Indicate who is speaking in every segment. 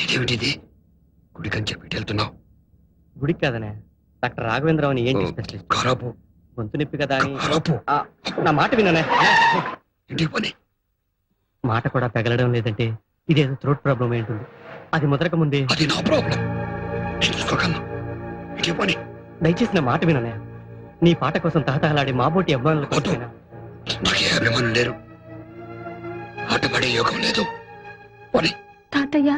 Speaker 1: ఇదేమిటిది? గుడికని చెప్పి వెళ్తున్నావు
Speaker 2: గుడికి కాదనే. డాక్టర్ రాఘవేంద్రరావు అని ఏంటి
Speaker 1: ఓ.
Speaker 2: స్పెషలిస్ట్
Speaker 1: ఖరాబు
Speaker 2: గొంతు నొప్పి కదా అని.
Speaker 1: ఖరాబు
Speaker 2: నా మాట విననే.
Speaker 1: ఇంటికి పని.
Speaker 2: మాట కూడా తగలడం లేదంటే ఇదేదో థ్రోట్ ప్రాబ్లం ఏంటుంది అది మొదలక ముందే.
Speaker 1: అది నా ప్రాబ్లం నేను చూసుకోగలను. ఇంటికి పని.
Speaker 2: దయచేసి నా మాట విననే. నీ పాట కోసం తహతహలాడే మాబోటి అభిమానుల
Speaker 1: నాకు ఏ అభిమానులు లేరు. ఆటపడే యోగం లేదు. పని.
Speaker 3: తాతయ్య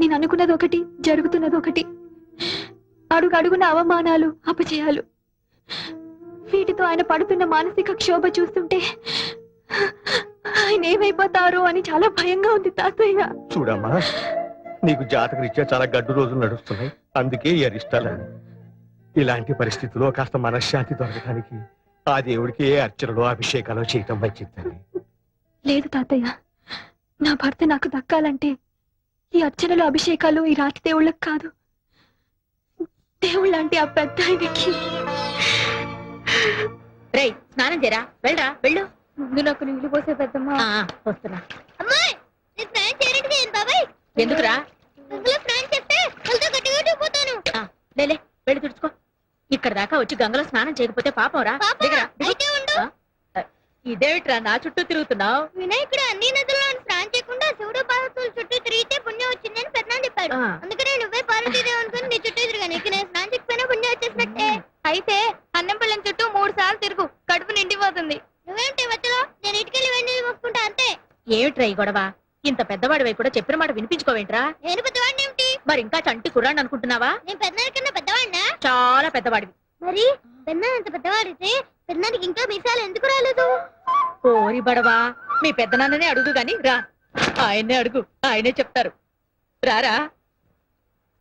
Speaker 3: నేను అనుకున్నది ఒకటి జరుగుతున్నది ఒకటి. అడుగు అడుగున అవమానాలు అపజయాలు. వీటితో ఆయన పడుతున్న మానసిక క్షోభ చూస్తుంటే ఆయన ఏమైపోతారో అని చాలా భయంగా ఉంది తాతయ్య.
Speaker 4: చూడమ్మా నీకు జాతక రీత్యా చాలా గడ్డు రోజులు నడుస్తున్నాయి. అందుకే ఈ అరిష్టాలని ఇలాంటి పరిస్థితుల్లో కాస్త మనశ్శాంతి దొరకడానికి ఆ దేవుడికి ఏ అర్చనలో అభిషేకాలు చేయటం మంచిదని
Speaker 3: లేదు తాతయ్య నా భర్త నాకు దక్కాలంటే ఈ అర్చనలు అభిషేకాలు ఈ రాతి దేవుళ్ళకి కాదు. దేవుళ్ళంటే ఆ పెద్ద ఆయనకి.
Speaker 5: రేయ్ స్నానం చేయరా? వెళ్ళరా? వెళ్ళు.
Speaker 3: ముందు నాకు నీళ్ళు పోసే పెద్దమ్మ.
Speaker 5: ఆ, వస్తున్నా.
Speaker 6: అమ్మాయి నీ బాబాయ్.
Speaker 5: ఎందుకురా?
Speaker 6: గంగలో గట్టిగా
Speaker 5: లేలే వెళ్ళి తుడుచుకో. ఇక్కడ దాకా వచ్చి గంగలో స్నానం చేయకపోతే పాపం రా.
Speaker 6: పాప
Speaker 5: దిగరా, దిగు.
Speaker 6: అయితే ఉండు.
Speaker 5: ఆ, ఇదేమిట్రా నా చుట్టూ తిరుగుతున్నావు?
Speaker 6: వినాయకుడు అన్ని నదుల్లో స్నానం చెప్పాడు అందుకనే నువ్వే పార్వతీదేవి అనుకుని నీ చుట్టూ తిరిగాను ఇక నేను స్నానం చేయకపోయినా పుణ్యం వచ్చేసినట్టే. అయితే అన్నం పళ్ళెం చుట్టూ మూడు సార్లు తిరుగు. కడుపు నిండిపోతుంది. నువ్వేంటి మధ్యలో నేను ఇటుకెళ్ళి వెండి మొక్కుంటా అంతే.
Speaker 5: ఏమిట్రా ఈ గొడవ? ఇంత పెద్దవాడివై కూడా చెప్పిన మాట వినిపించుకోవేంట్రా?
Speaker 6: నేను పెద్దవాడిని ఏమిటి?
Speaker 5: మరి ఇంకా చంటి కుర్రాన్ని అనుకుంటున్నావా?
Speaker 6: నేను పెద్దనాన్న కన్నా పెద్దవాడినా?
Speaker 5: చాలా పెద్దవాడివి.
Speaker 6: మరి పెద్దనాన్న అంత పెద్దవాడితే పెద్దనానికి ఇంకా మీసాలు ఎందుకు రాలేదు?
Speaker 5: ఓరి బడవా మీ పెద్దనాన్ననే అడుగు గాని రా. ఆయన్నే అడుగు ఆయనే చెప్తారు. రారా?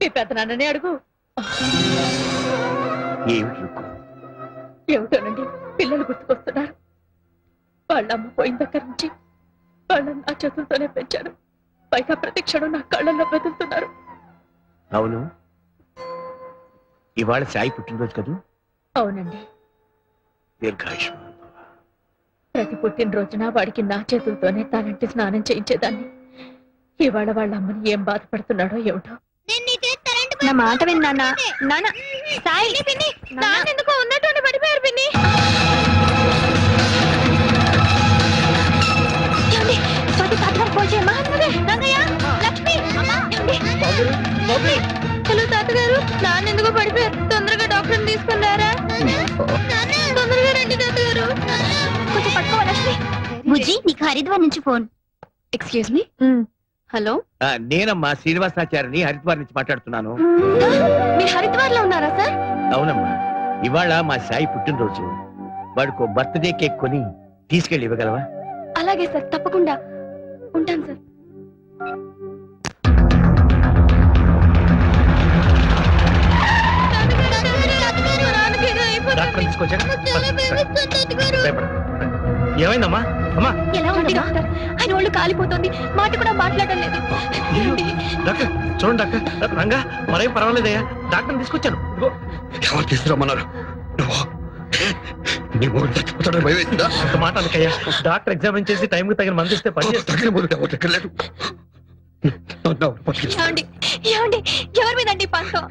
Speaker 5: మీ పెద్దనాన్ననే అడుగు.
Speaker 4: ఏమిటి రుక్కు?
Speaker 5: ఏమిటోనండి? పిల్లలు గుర్తుకొస్తున్నారు. వాళ్ళ అమ్మ పోయిన దగ్గర నుంచి వాళ్ళని నా చేతులతోనే పెంచాను. పైగా ప్రతి క్షణం నా కళ్ళల్లో బెదులుతున్నారు
Speaker 4: అవును. ఇవాళ సాయి పుట్టినరోజు కదూ?
Speaker 5: అవునండి. ప్రతి పుట్టినరోజున వాడికి నా చేతులతోనే తలంటి స్నానం చేయించేదాన్ని. ఇవాళ వాళ్ళ అమ్మని ఏం బాధపడుతున్నాడో ఏమిటో?
Speaker 6: నీ
Speaker 3: మాట విను నాన్న
Speaker 6: సాయి. ఎందుకో ఉన్నట్టు పడిపోయారు పిన్ని హలో తాతగారు. నాన్న ఎందుకో పడిపోయారు. తొందరగా డాక్టర్ తీసుకుని రారా తొందరగా రండి తాతగారు.
Speaker 3: కొంచెం పట్టుకోవా లక్ష్మి?
Speaker 6: బుజ్జి నీకు హరిద్వార్ నుంచి ఫోన్.
Speaker 3: Excuse me hello?
Speaker 4: ఆ, నేనమ్మా శ్రీనివాసాచారిని హరిద్వార్ నుంచి మాట్లాడుతున్నాను.
Speaker 3: మీరు హరిద్వార్లో ఉన్నారా సార్?
Speaker 4: అవునమ్మా. ఇవాళ మా సాయి పుట్టినరోజు. వాడికి బర్త్డే కేక్ కొని తీసుకెళ్ళి ఇవ్వగలవా?
Speaker 3: అలాగే సార్ తప్పకుండా. ఉంటాను సార్.
Speaker 4: డాక్టర్ తీసుకొచ్చాక ఏమైందమ్మా? అమ్మా.
Speaker 3: ఎలా ఉంది డాక్టర్? ఆయన ఒళ్ళు కాలిపోతుంది. మాట కూడా మాట్లాడడం లేదు?
Speaker 4: డాక్టర్ చూడండి డాక్టర్. రంగా. మరేం పర్వాలేదయ్యా. డాక్టర్ తీసుకొచ్చాను.
Speaker 1: ఎవరు తీసుకురమ్మన్నారు?
Speaker 4: మాట అనకయ్యా. డాక్టర్ ఎగ్జామిన్ చేసి టైం తగిన మంది ఇస్తే పని చేస్తాను?
Speaker 3: ఏమండి? ఏమండి? ఎవరి మీద అండి పంతం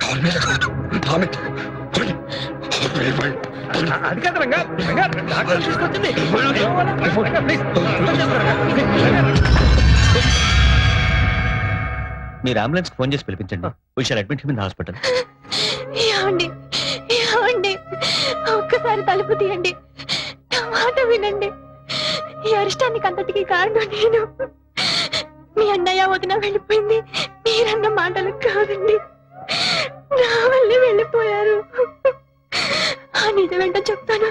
Speaker 4: అది కాదు రంగా రంగా డాక్టర్ తీసుకొచ్చింది
Speaker 2: మీరు అంబులెన్స్ ఫోన్ చేసి పిలిపించండి. We shall admit him in hospital
Speaker 3: ఏమండి? ఏమండి? ఒక్కసారి తలుపు తీయండి. నా మాట వినండి. ఈ అరిష్టానికి అంతటికి కారణం నేను. మీ అన్నయ్య వదిన వెళ్ళిపోయింది. మీరన్న మాటలు కాదండి. నా వల్లే వెళ్ళిపోయారు. ఆ నిజమేంటో చెప్తాను.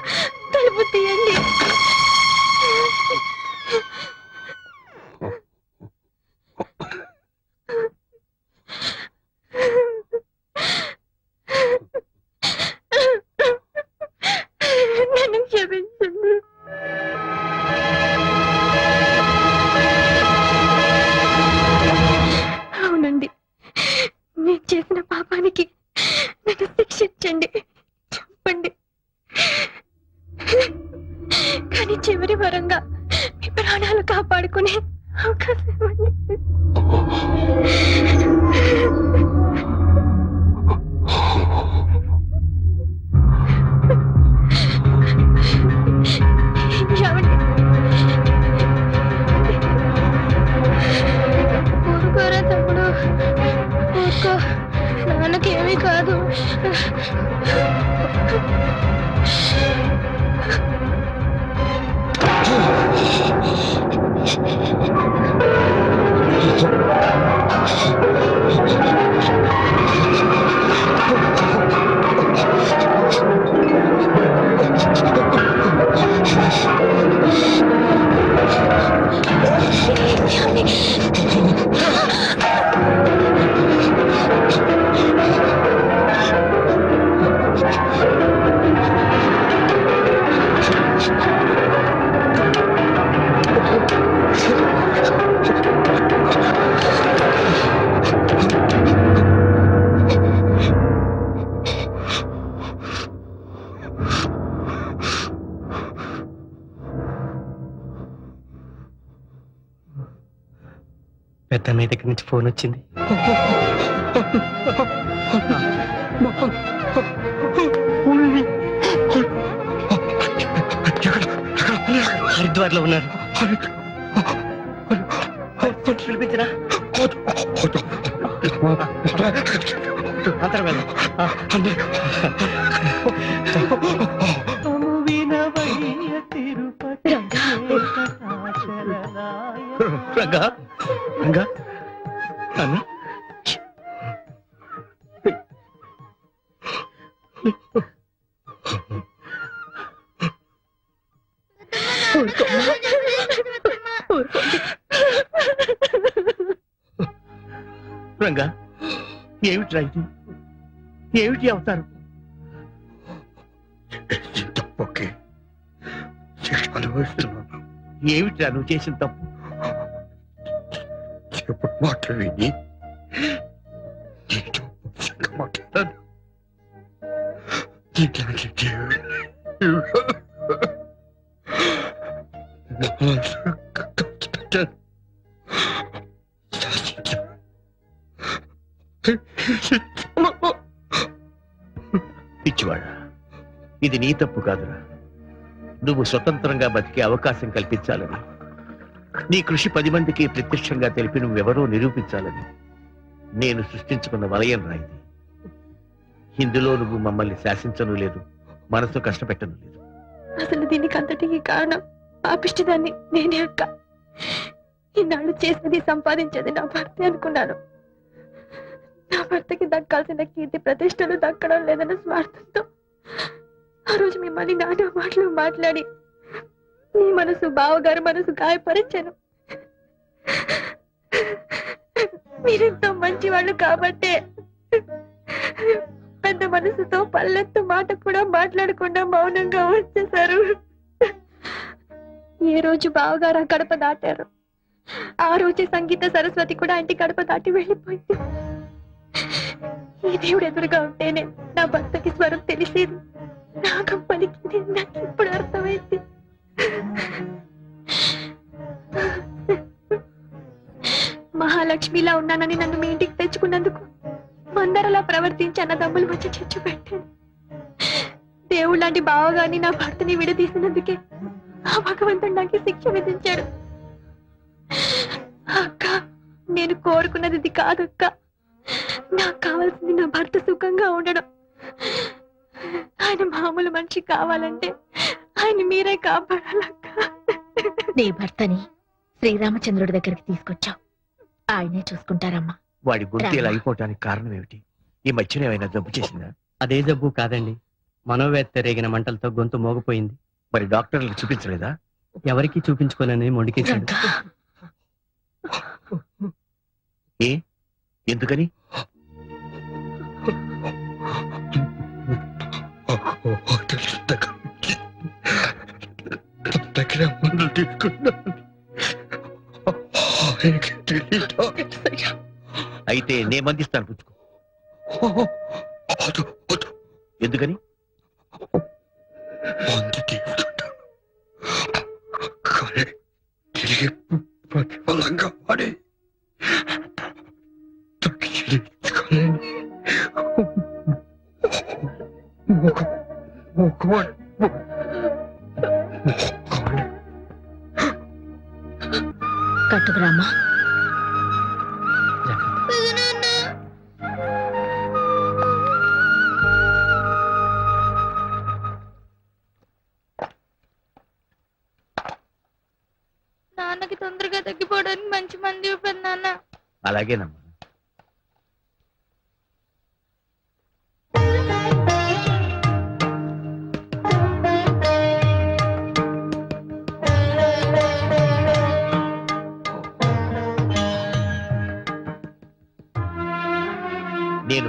Speaker 7: నాన్నకేమీ కాదు Thank you.
Speaker 2: పెద్ద మీ దగ్గర నుంచి ఫోన్ వచ్చింది. హరిద్వార్లో ఉన్నారు. పిలిపించరా రంగా. రంగా
Speaker 8: ఏమిటి ఇది? ఏమిటి అవుతారు?
Speaker 1: తప్పకే శిక్ష అనుభవిస్తున్నాను
Speaker 8: ఏమిటి నువ్వు చేసిన తప్పు?
Speaker 1: చెప్పు మాటలు విని. నీతో మోసంగా మాట్లాడాను నీలాంటి దేవుడిని
Speaker 8: పిచ్చివాడా ఇది నీ తప్పు కాదురా. నువ్వు స్వతంత్రంగా బతికే అవకాశం కల్పించాలని నీ కృషి పది మందికి ప్రత్యక్షంగా తెలిపి నువ్వెవరో నిరూపించాలని నేను సృష్టించుకున్న వలయం రాయింది ఇందులో నువ్వు మమ్మల్ని శాసించను లేదు మనసు కష్టపెట్టను లేదు.
Speaker 3: అసలు దీనికి అంతటికి కారణం పాపిష్టిదాన్ని నేనే అక్క. ఇన్నాళ్ళు చేసినది సంపాదించేది నా భర్త అనుకున్నాను. నా భర్తకి దక్కాల్సిన కీర్తి ప్రతిష్టలు దక్కడం లేదన్న స్వార్థంతో ఆ రోజు మిమ్మల్ని నానా మాటలు మాట్లాడి నీ మనసు బావగారు మనసు గాయపరిచాను మీరెంతో మంచివాళ్ళు కాబట్టే పెద్ద మనసుతో పల్లెత్తు మాట కూడా మాట్లాడకుండా మౌనంగా వచ్చేశారు. ఏ రోజు బావగారు ఆ గడప దాటారు? ఆ రోజు సంగీత సరస్వతి కూడా ఇంటి గడప దాటి వెళ్ళిపోయింది. ఈ దేవుడు ఎదురుగా ఉంటేనే నా భర్తకి స్వరం తెలిసేది. రాగం పలికింది నాకు ఇప్పుడు అర్థమైంది. మహాలక్ష్మిలా ఉన్నానని నన్ను మీ ఇంటికి తెచ్చుకున్నందుకు మందరలా ప్రవర్తించి అన్నదమ్ములు వచ్చి చిచ్చు పెట్టాను. దేవుడు లాంటి బావగాని నా భర్తని విడదీసినందుకే ఆ భగవంతుడు నాకు శిక్ష విధించాడు. అక్క నేను కోరుకున్నది కాదక్క. నాకు కావాల్సింది నా భర్త సుఖంగా ఉండడం. ఆయన మామూలు మనిషి కావాలంటే ఆయన మీరే కాపాడాలక్క.
Speaker 5: నీ భర్తని శ్రీరామచంద్రుడి దగ్గరికి తీసుకొచ్చావు. ఆయనే చూసుకుంటారమ్మా.
Speaker 8: వాడి గుండె ఇలా అయిపోవటానికి కారణం ఏమిటి? ఈ మధ్యన ఏమైనా జబ్బు చేసిందా?
Speaker 2: అదే జబ్బు కాదండి. మనోవేత్త రేగిన మంటలతో గొంతు మోగపోయింది.
Speaker 8: మరి డాక్టర్లకు చూపించలేదా?
Speaker 2: ఎవరికి చూపించుకోనని
Speaker 5: రంగా.
Speaker 8: ఏ? ఎందుకని
Speaker 1: దగ్గర మందులు తీసుకున్నాను?
Speaker 8: అయితే నే మందిస్తాను పుచ్చుకో. ఎందుకని
Speaker 1: もう、も
Speaker 5: う
Speaker 8: 曇る。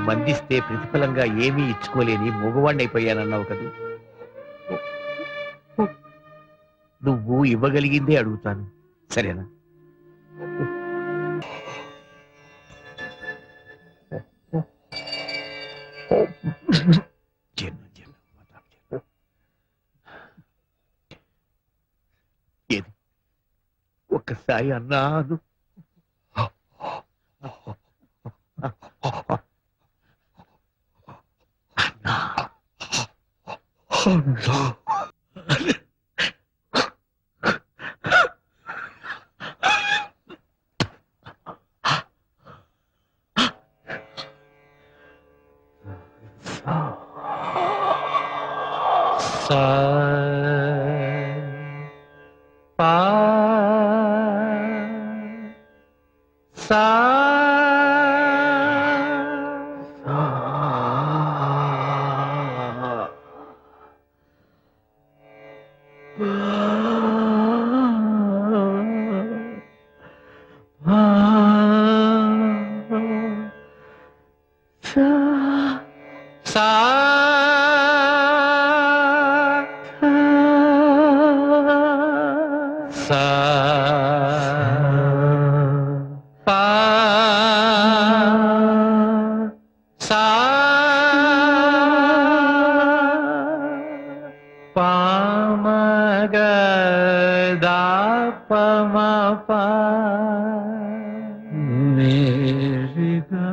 Speaker 8: మందిస్తే ప్రతిఫలంగా ఏమీ ఇచ్చుకోలేని మగవాణ్ణైపోయానన్నావు కదూ నువ్వు ఇవ్వగలిగిందే అడుగుతాను సరేనా. ఏది ఒక్కసారి అన్నాను
Speaker 4: సా పా मेरिदा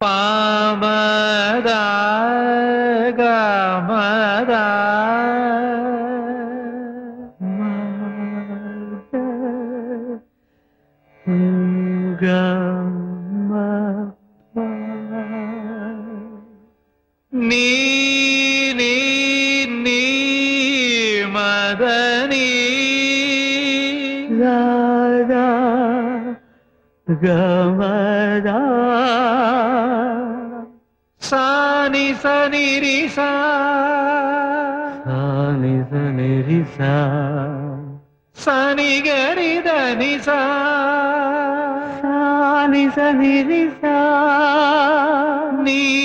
Speaker 4: पामदा गमदा गम me గమదా సాని సని రిసా. సాని సని రిసా. సని గరి దని సా. సాని సని రిసా. నీ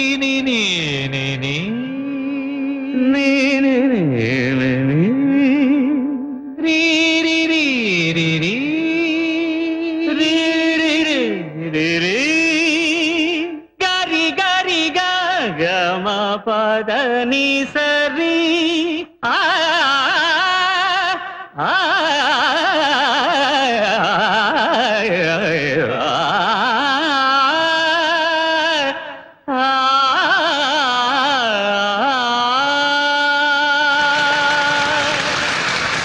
Speaker 4: రీ రీ రీ రీ. రీ రే గారి గారి గా గమ ని స